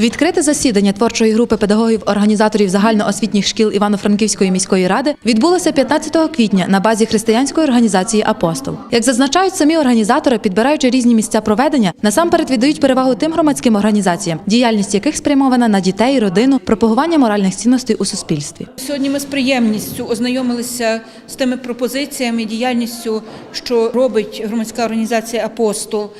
Відкрите засідання творчої групи педагогів-організаторів загальноосвітніх шкіл Івано-Франківської міської ради відбулося 15 квітня на базі християнської організації Апостол. Як зазначають самі організатори, підбираючи різні місця проведення, насамперед віддають перевагу тим громадським організаціям, діяльність яких спрямована на дітей, родину, пропагування моральних цінностей у суспільстві. Сьогодні ми з приємністю ознайомилися з тими пропозиціями, діяльністю, що робить громадська організація Апостол,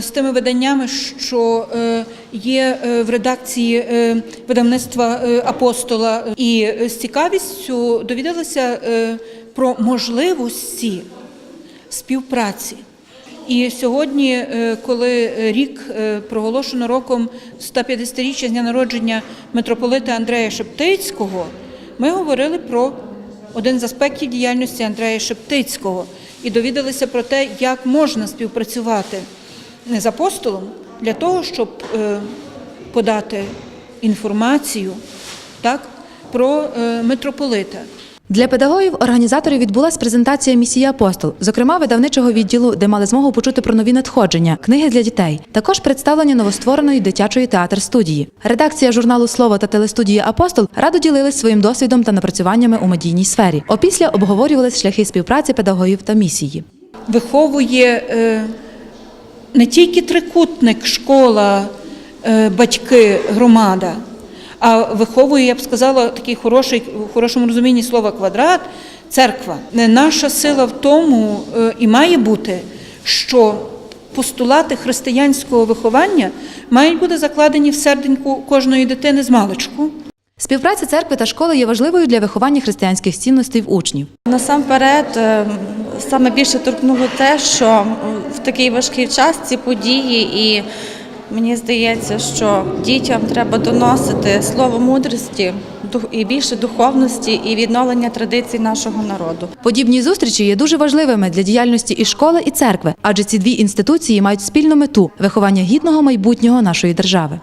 з тими виданнями, що е, є е, в редакції е, видавництва е, апостола, і е, з цікавістю довідалися е, про можливості співпраці. І сьогодні, е, коли рік е, проголошено роком 150-річчя з дня народження митрополита Андрея Шептицького, ми говорили про один з аспектів діяльності Андрея Шептицького і довідалися про те, як можна співпрацювати з апостолом для того, щоб е, подати інформацію так, про е, митрополита. Для педагогів організаторів відбулася презентація місії апостол, зокрема видавничого відділу, де мали змогу почути про нові надходження, книги для дітей. Також представлення новоствореної дитячої театр студії. Редакція журналу Слово та телестудії Апостол радо ділились своїм досвідом та напрацюваннями у медійній сфері. Опісля обговорювали шляхи співпраці педагогів та місії. виховує е, не тільки трикутник, школа, е, батьки, громада, а виховує, я б сказала, такий хороший, в хорошому розумінні слова квадрат, церква. Наша сила в тому е, і має бути, що постулати християнського виховання мають бути закладені в серденьку кожної дитини з маличку. Співпраця церкви та школи є важливою для виховання християнських цінностей в учнів. Насамперед, е, саме більше торкнуло те, що в такий важкий час ці події, і мені здається, що дітям треба доносити слово мудрості і більше духовності і відновлення традицій нашого народу. Подібні зустрічі є дуже важливими для діяльності і школи, і церкви, адже ці дві інституції мають спільну мету виховання гідного майбутнього нашої держави.